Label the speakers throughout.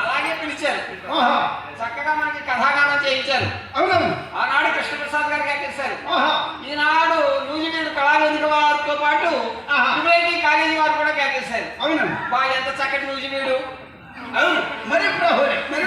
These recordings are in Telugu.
Speaker 1: అలాగే పిలిచారు. చక్కగా మనకి కథాగానం చేయించారు. ఆనాడు కృష్ణప్రసాద్ గారు కట్టేశారు ఈనాడు న్యూజిలాండ్ కళావేదిక వారితో పాటు యువైటీ కాలేజీ వారు కూడా కట్టేశారు
Speaker 2: అవును
Speaker 1: బాగా ఎంత చక్కటి న్యూజిలాండ్.
Speaker 2: అవును. మరి మరి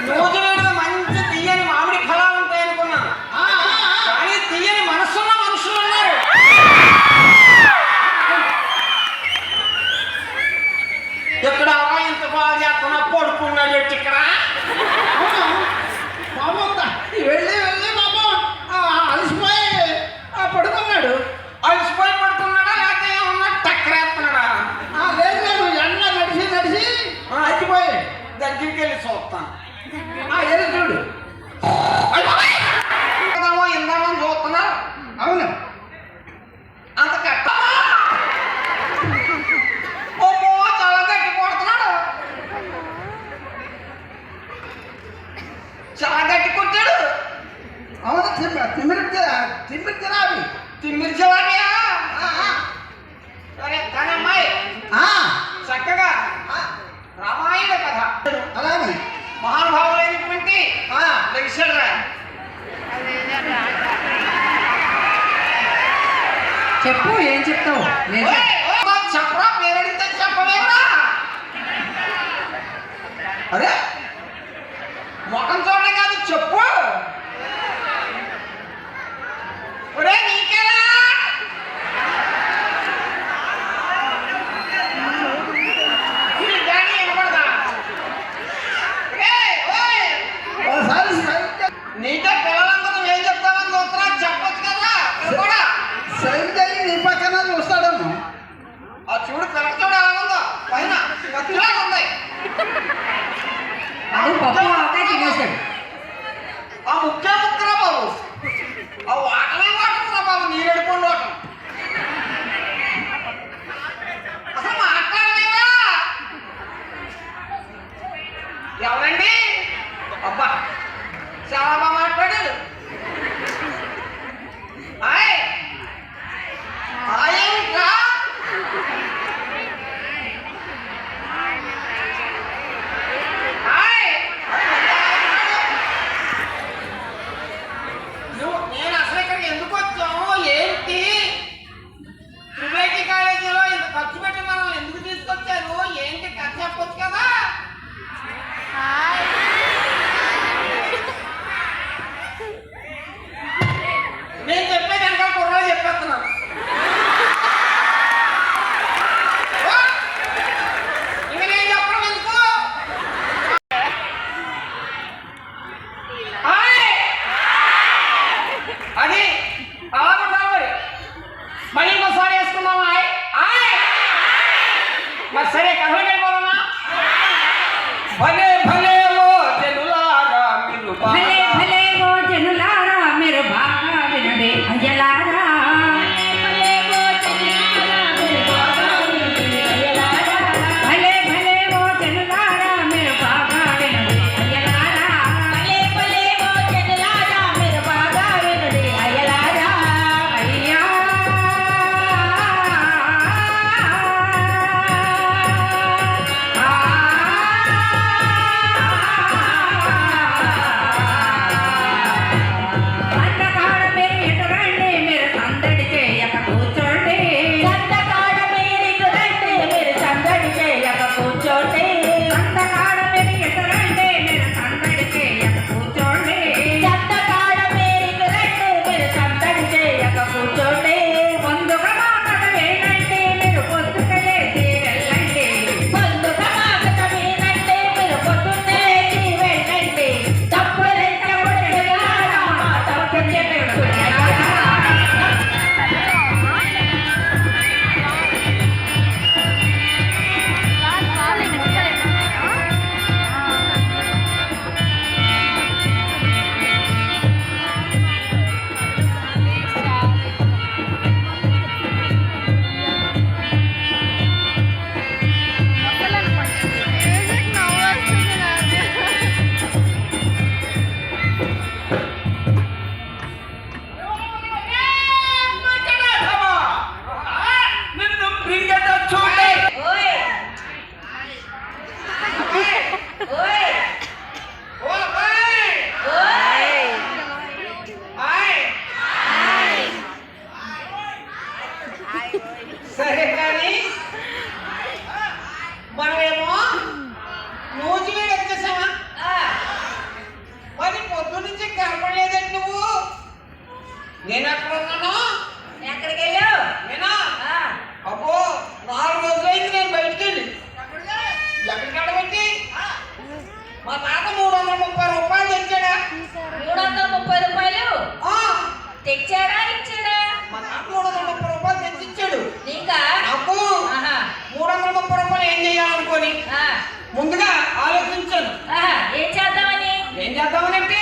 Speaker 2: చేద్దామనంటే?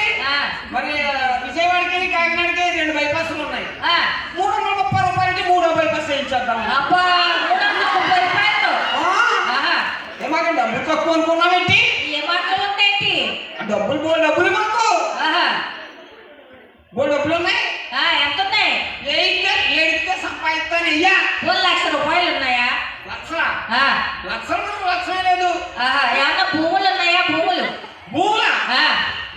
Speaker 2: మరి విజయవాడకి కాకినాడకి రెండు బైపాస్లు ఉన్నాయి. మూడు వందల ముప్పై రూపాయలకి మూడో బైపాస్ వేయించేద్దాం ఏమాక డబ్బులు తక్కువ ఆ డబ్బులు బో డబ్బులు మాకు.
Speaker 3: ఆహా,
Speaker 2: బో డబ్బులు ఉన్నాయి?
Speaker 3: ఎంత ఉన్నాయి
Speaker 2: ఏడితే సంపాదిస్తాను అయ్యా
Speaker 3: మూడు లక్షల రూపాయలు ఉన్నాయా?
Speaker 2: లక్షల? లక్షల వరకు లక్షలే లేదు
Speaker 3: ఏమన్నా భూములు ఉన్నాయా భూములు
Speaker 2: భూముల
Speaker 3: ఆ,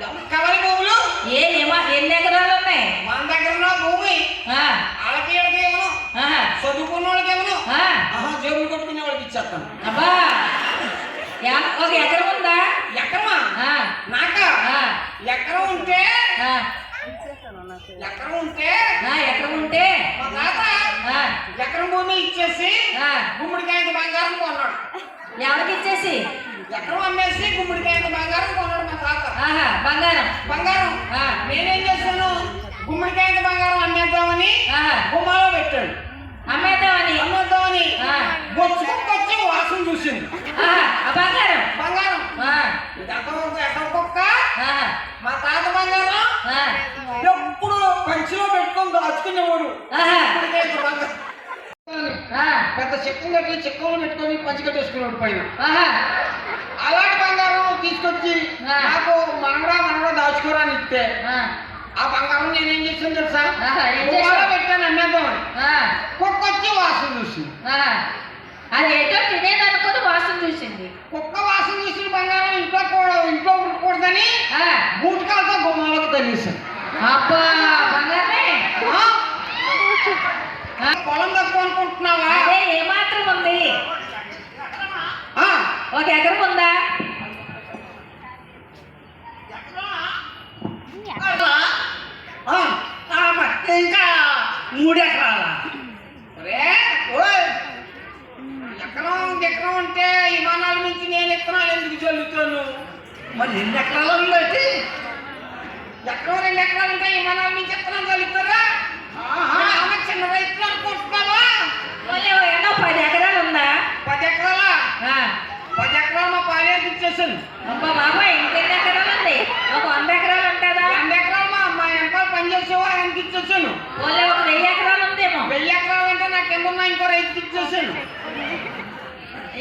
Speaker 2: ఎవరికి కావాలి భూములు
Speaker 3: ఏ ఏమా ఎన్ని ఎకరాలు ఉన్నాయి
Speaker 2: మన దగ్గర ఉన్న భూమి
Speaker 3: ఆ,
Speaker 2: వాళ్ళకి వీళ్ళకి ఏమను
Speaker 3: ఆహా,
Speaker 2: చదువుకున్న వాళ్ళకి ఏమను
Speaker 3: ఆ,
Speaker 2: ఆహా జేబులు కొట్టుకునే వాళ్ళకి ఇచ్చేస్తాను
Speaker 3: అబ్బా ఏమ- ఒక ఎకరం ఉందా?
Speaker 2: ఎకరమా? నాక? ఎకరం ఉంటే?
Speaker 3: ఆ,
Speaker 2: ఎకరం ఉంటే?
Speaker 3: ఎకరం ఉంటే?
Speaker 2: మా తాత ఎకరం భూమి ఇచ్చేసి
Speaker 3: ఆ,
Speaker 2: గుమ్మడికాయ బంగారం కొన్నాడు.
Speaker 3: ఎవరికి ఇచ్చేసి?
Speaker 2: ఎకరం అమ్మేసి గుమ్మడికాయ బంగారం కొన్నాడు మా తాత.
Speaker 3: బంగారం.
Speaker 2: బంగారం. నేనేం చేశాను? గుమ్మడికాయ బంగారం అమ్మేద్దామని గుమ్మాలో పెట్టాడు.
Speaker 3: అమ్మేద్దామని?
Speaker 2: అమ్మేద్దామని
Speaker 3: ఆ,
Speaker 2: బొచ్చుకొచ్చి వాసన చూసింది
Speaker 3: ఆహా ఆ బంగారం
Speaker 2: బంగారం
Speaker 3: ఆ,
Speaker 2: ఇది ఎక్కడ ఎక్కడ కుక్క
Speaker 3: ఆహా,
Speaker 2: మా తాత బంగారం
Speaker 3: ఆ,
Speaker 2: ఎప్పుడు పంచిలో పెట్టుకొని దాచుకునేవాడు
Speaker 3: ఆహా,
Speaker 2: గుమ్మడికాయ బంగారం
Speaker 3: ఆ,
Speaker 2: పెద్ద చెక్కలు కట్టి చెక్కలు పెట్టుకొని పైన.
Speaker 3: ఆహా,
Speaker 2: అలాంటి బంగారం తీసుకొచ్చి. నాకు మనవడా మనవడా దాచుకోరాని ఇస్తే
Speaker 3: ఆ,
Speaker 2: బంగారం నేనేం చేసాను తెలుసా? పెట్టాను అమ్మేద్దామని కుక్క వచ్చి వాసన చూసింది.
Speaker 3: ఆ. అదేంటో తినేదనుకుని వాసన చూసింది.
Speaker 2: కుక్క వాసన చూసిన బంగారం ఇంట్లో కూడా ఇంట్లో ఉండకూడదని బూటకాలతో గుమ్మాలకు తగిలేశాను
Speaker 3: అబ్బా బంగారమే.
Speaker 2: పొలం తక్కువ అనుకుంటున్నావా
Speaker 3: అదే ఏమాత్రం ఉంది
Speaker 2: ఆ?
Speaker 3: ఒక ఎకరం ఉందా?
Speaker 2: ఇంకా మూడు ఎకరాల. ఎకరం ఎకరం అంటే విమానాల నుంచి నేను ఎకరాలు ఎందుకు చల్లుతాను మరి ఎన్ని ఎకరాలు ఉందండి ఎకరం రెండు ఎకరాలు ఉంటే విమానాల నుంచి ఎకరం చల్లుతారా ఆహా, చిన్న రైతులు అనుకుంటున్నావా
Speaker 3: ఓలే, ఓ ఎన్నో పది ఎకరాలు ఉందా
Speaker 2: పది ఎకరాలా
Speaker 3: ఆ,
Speaker 2: పది ఎకరాలు మా పాలేరు ఇచ్చేసాను
Speaker 3: అబ్బా బాబాయ్ ఇంకెన్ని ఎకరాలు ఉంది ఒక వంద ఎకరాలు ఉంటుందా
Speaker 2: రెండు ఎకరాలు మా మా వెనకాల పనిచేసేవా ఆయనకి ఇచ్చేసాను
Speaker 3: ఓలే ఒక వెయ్యి ఎకరాలు ఉందేమో
Speaker 2: వెయ్యి ఎకరాలు అంటే నాకు కింద ఉన్న ఇంకో రైతుకి ఇచ్చేసాను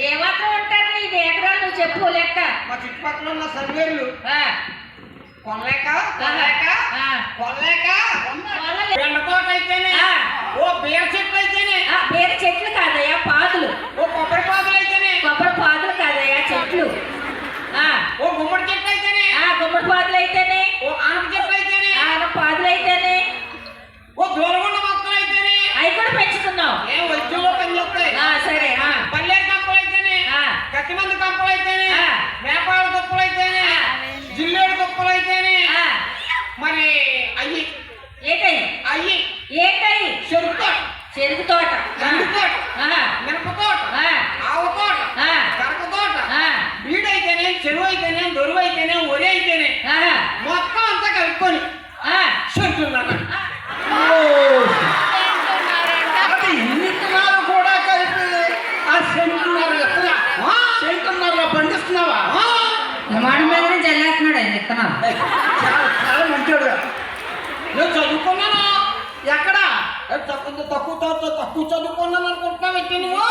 Speaker 3: ఏమాత్రం ఉంటారు ఇది ఎకరాలు నువ్వు చెప్పు లెక్క.
Speaker 2: మా చుట్టుపక్కల ఉన్న సర్వేర్లు. కొనలేక కొనలేక
Speaker 3: ఆ,
Speaker 2: కొనలేక. బెండ తోట అయితేనే
Speaker 3: ఆ.
Speaker 2: ఓ బీర చెట్లు అయితేనే
Speaker 3: ఆ, వేరే చెట్లు కాదయ్యా పాదులు.
Speaker 2: ఓ కొబ్బరి పాదులు అయితేనే
Speaker 3: కొబ్బరి పాదులు కాదయ్యా చెట్లు ఆ,
Speaker 2: ఓ గుమ్మడి చెట్లు అయితేనే
Speaker 3: ఆ, గుమ్మడి పాదులు అయితేనే
Speaker 2: ఓ ఆనప చెట్లు అయితేనే
Speaker 3: ఆన పాదులు అయితేనే
Speaker 2: ఓ దూరగుండ మొక్కలు అయితేనే
Speaker 3: అవి కూడా పెంచుతున్నావు
Speaker 2: ఏ వైద్యంలో పనిచేస్తాయి
Speaker 3: ఆ, సరే ఆ,
Speaker 2: పల్లెరు కంపలు అయితేనే
Speaker 3: ఆ.
Speaker 2: గట్టి మంది కంపలు అయితేనే
Speaker 3: ఆ.
Speaker 2: వేపాల దుప్పలు అయితేనే
Speaker 3: ఆ.
Speaker 2: జిల్లేడు దుప్పలు అయితేనే
Speaker 3: ఆ,
Speaker 2: మరి అయ్యి
Speaker 3: ఏంటయ్యి
Speaker 2: అయ్యి
Speaker 3: ఏంటయ్యి
Speaker 2: చెరుకు తోట
Speaker 3: చెరుకు తోట ఆ,
Speaker 2: కంది తోట
Speaker 3: ఆ,
Speaker 2: మిరప తోట
Speaker 3: ఆ,
Speaker 2: ఆవు తోట
Speaker 3: ఆ,
Speaker 2: కరక తోట
Speaker 3: ఆ,
Speaker 2: బీడైతేనే చెరువు అయితేనే ఒరి అయితేనే మొత్తం అంతా కలుపుకొని
Speaker 3: ఆ.
Speaker 2: చెంటున్నాను అది ఇన్ని విత్తనాలు కూడా కలిపి ఆ సెంటున్నర ఎత్తున సెంటున్నర పండిస్తున్నావా? ఆ?
Speaker 4: ప్రమాణం మీదనే చల్లేస్తున్నాడు ఆయన విత్తనాలు
Speaker 2: ఏయ్, చాలా చాలా మంచోడు నేను చదువుకున్నాను? ఎక్కడ? తక్కువ తక్కువ తక్కువ తక్కువ చదువుకున్నాను అనుకుంటున్నావు ఎట్టి నువ్వు?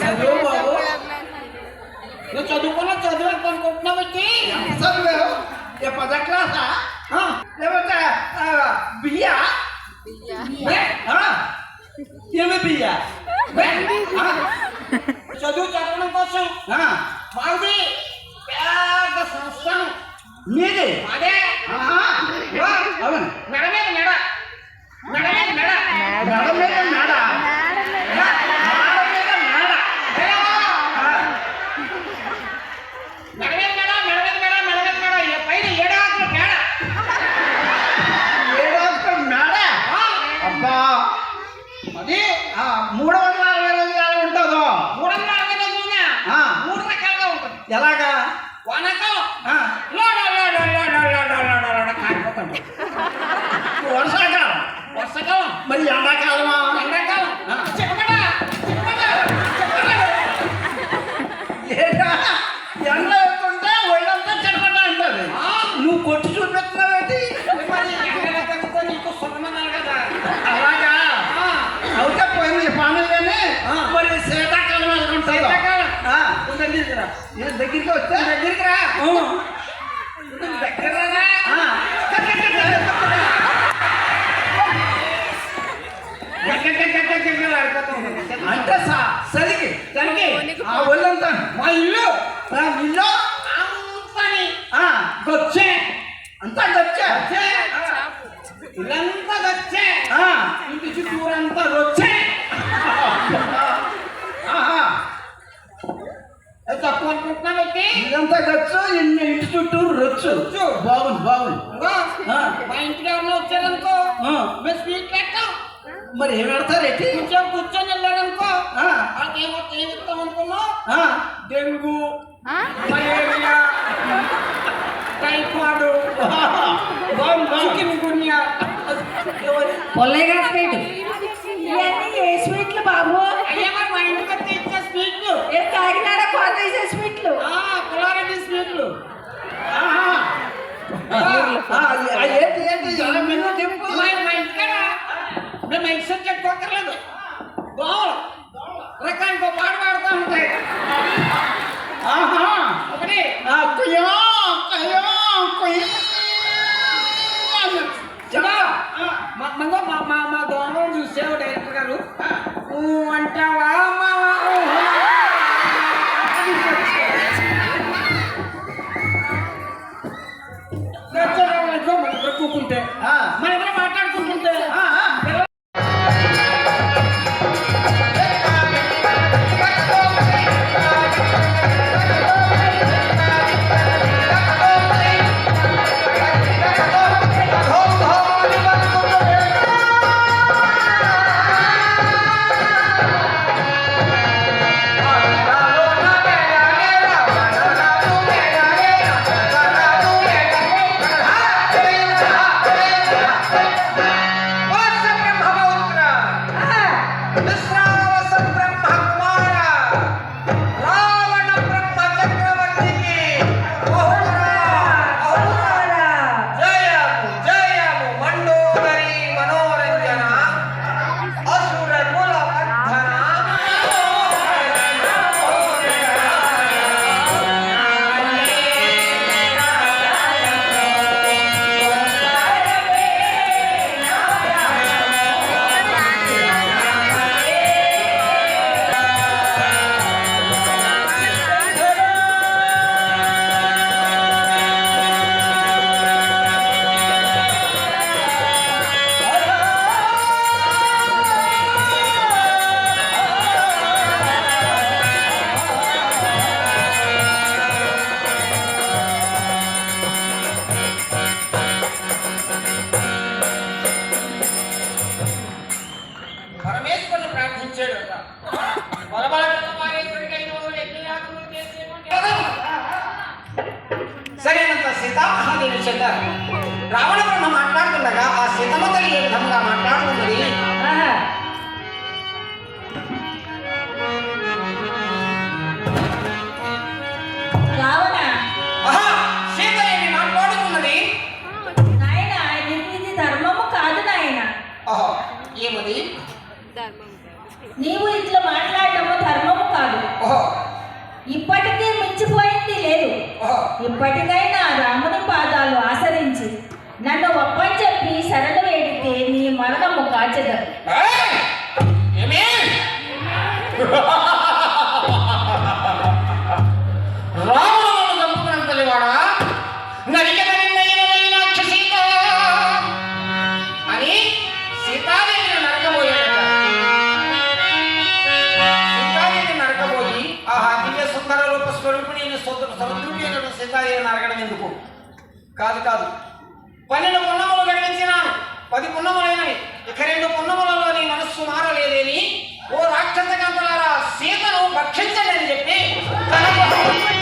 Speaker 2: చదువు బాబు నువ్వు చదువుకున్నా చదువు ఎంత అనుకుంటున్నావు ఎట్టి చదువు ఏ పద క్లాసా ఆ, లేకపోతే ఆ, బియ్యా బే, ఆ, ఏమి బియ్యా
Speaker 1: ఎలాగా?
Speaker 2: వనకం కారిపోతాడు వర్షాకాలం
Speaker 1: వర్షాకాలం
Speaker 2: మరి
Speaker 1: ఎండాకాలం నేను దగ్గరికి వచ్చా?
Speaker 2: దగ్గరికి రా. దగ్గర.
Speaker 1: అంటే సరికి
Speaker 2: దానికి
Speaker 1: ఆ ఒళ్ళంతా
Speaker 2: మా ఇల్లు
Speaker 1: ఇల్లు
Speaker 2: గొచ్చే.
Speaker 1: అంతా
Speaker 2: గొచ్చే. ఇల్లంతా
Speaker 1: ఇదంతా ఖర్చు ఇన్ని ఇంటి చుట్టూ రొచ్చు. బాగుంది బాగుంది.
Speaker 2: మా ఇంటికి ఎవరైనా వచ్చారనుకో. మేము స్వీట్ పెట్టాం
Speaker 1: మరి ఏం పెడతారేటి
Speaker 2: కూర్చొని కూర్చొని వెళ్ళారనుకో. వాళ్ళకి ఏమో ఏమిస్తాం అనుకున్నాం
Speaker 1: ఆ,
Speaker 2: dengue malaria typhoid chikungunya.
Speaker 4: గారి
Speaker 2: Uh-huh.
Speaker 3: నీవు ఇట్లా మాట్లాడటము ధర్మము కాదు. ఇప్పటికీ మించిపోయింది లేదు. ఇప్పటికైనా
Speaker 2: సముద్రుడి సీతాదేవి ఎందుకు? కాదు కాదు. పన్నెండు పున్నములు గడిపించినాను. పది పున్నములైనవి. ఇక రెండు పున్నములలో నీ మనస్సు మారలేదేని ఓ రాక్షస గంపలారా సీతను భక్షించండి అని చెప్పి తన